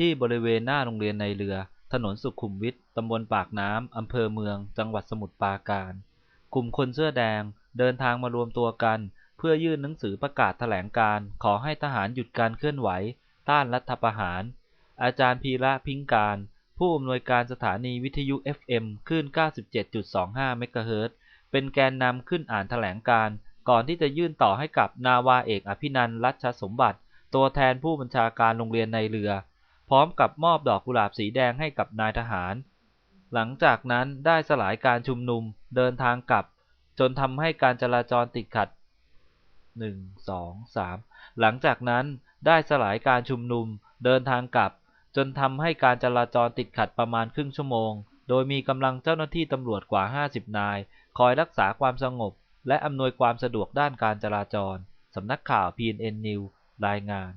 ที่บริเวณหน้าโรงเรียนในเรือ ถนนสุขุมวิท ตำบลปากน้ำ อำเภอเมือง จังหวัดสมุทรปราการ กลุ่มคนเสื้อแดงเดินทางมารวมตัวกัน เพื่อยื่นหนังสือประกาศแถลงการ์ขอให้ทหารหยุดการเคลื่อนไหว ต้านรัฐประหาร อาจารย์พีระพิงการ ผู้อำนวยการสถานีวิทยุ FM คลื่น 97.25 เมกะเฮิรตซ์เป็นแกนนำขึ้นอ่านแถลงการ์ก่อนที่จะยื่นต่อให้กับนาวาเอกอภินันรัชสมบัติ ตัวแทนผู้บัญชาการโรงเรียนในเรือ พร้อมกับมอบดอกกุหลาบสีแดงให้กับนายทหาร หลังจากนั้นได้สลายการชุมนุมเดินทางกลับ จนทำให้การจราจรติดขัด 1 2 3 หลังจากนั้นได้สลายการชุมนุมเดินทางกลับ จนทำให้การจราจรติดขัดประมาณครึ่งชั่วโมง โดยมีกำลังเจ้าหน้าที่ตำรวจกว่า 50 นาย คอยรักษาความสงบ และอำนวยความสะดวกด้านการจราจรสำนักข่าว PNN News รายงาน